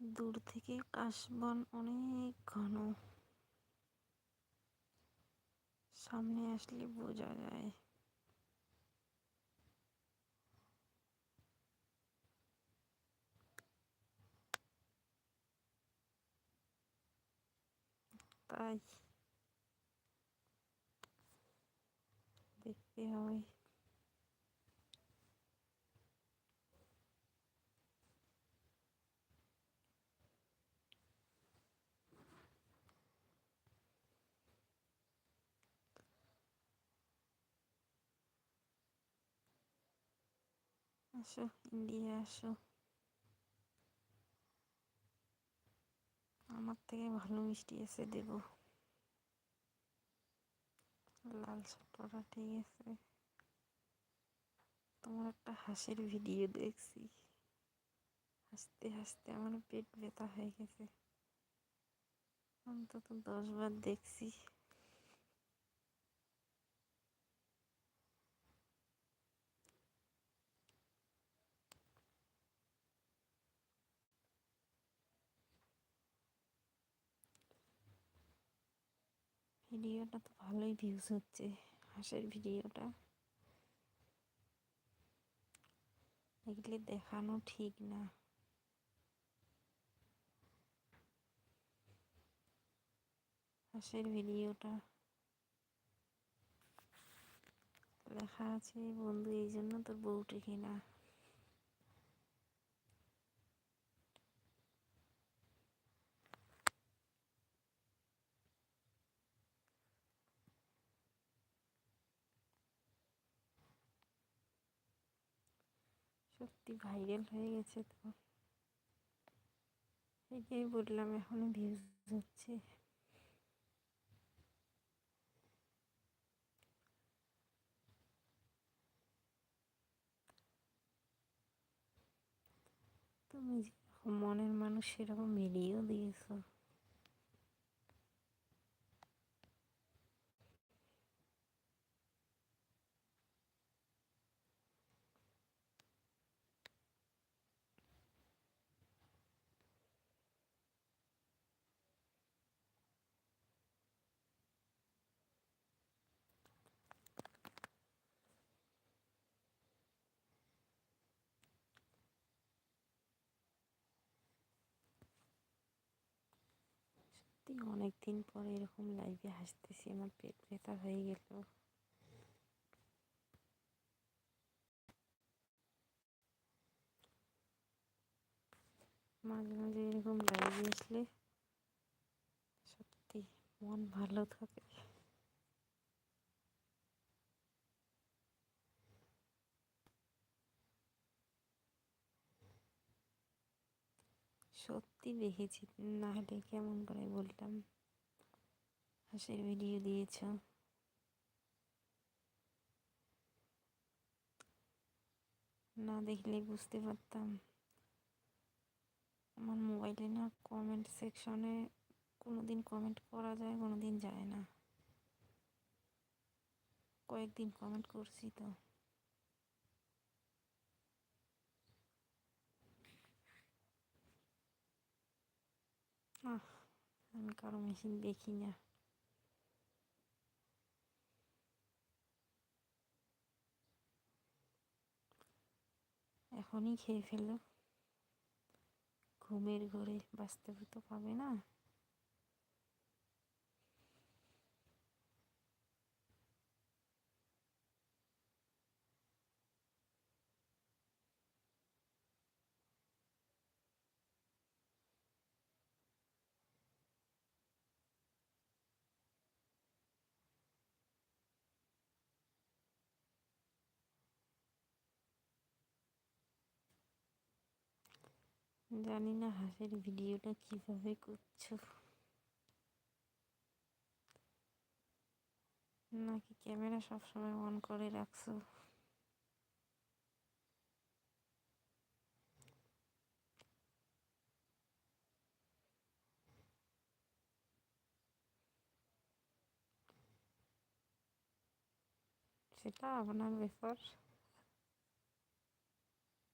দূর থেকে কাশবন অনেক ঘন। সামনে আসলে বোঝা যায়। তাই দেখতে হবে। আসো ইন্ডিয়া আসো আমার থেকে ভালো মিষ্টি এসে দেবো লাল সটরা ঠিক আছে তোমার একটা হাসির ভিডিও দেখছি হাসতে হাসতে আমার পেট ব্যথা হয়ে গেছে অন্তত দশবার দেখছি ভিডিওটা তো ভালোই ভিউজ হচ্ছে, হাঁসের ভিডিওটা। এগুলি দেখানো ঠিক না। হাঁসের ভিডিওটা। লেখা আছে, বন্ধু, এই জন্য তোর বউটি কিনা। সত্যি ভাইরাল হয়ে গেছে তো। এটাই বললাম, এখনও ভিউজ হচ্ছে। তুমি যেরকম মনের মানুষ, সেরকম ভিডিও দিয়েছ। সত্যি অনেক দিন পরে এরকম লাইভে হাসতেছি, আমার পেট ব্যথা হয়ে গেল। মাঝে মাঝে এরকম লাইভে আসলে সত্যি মন ভালো থাকে। সত্যি দেখেছি, না হলে কেমন করে বলতাম। হাসির ভিডিও দিয়েছ। না দেখলে বুঝতে পারতাম। আমার মোবাইলে না কমেন্ট সেকশনে কোনো দিন কমেন্ট করা যায় কোনো দিন যায় না। কয়েকদিন কমেন্ট করছি তো। আমি কারও মেশিন দেখি না। এখনই খেয়ে ফেলো ঘুমের ঘরে বাস্তবে তো পাবে না। জানি না হাসির ভিডিওটা কীভাবে করছ। নাকি ক্যামেরা সবসময় অন করে রাখছো? সেটা আপনার ব্যাপার।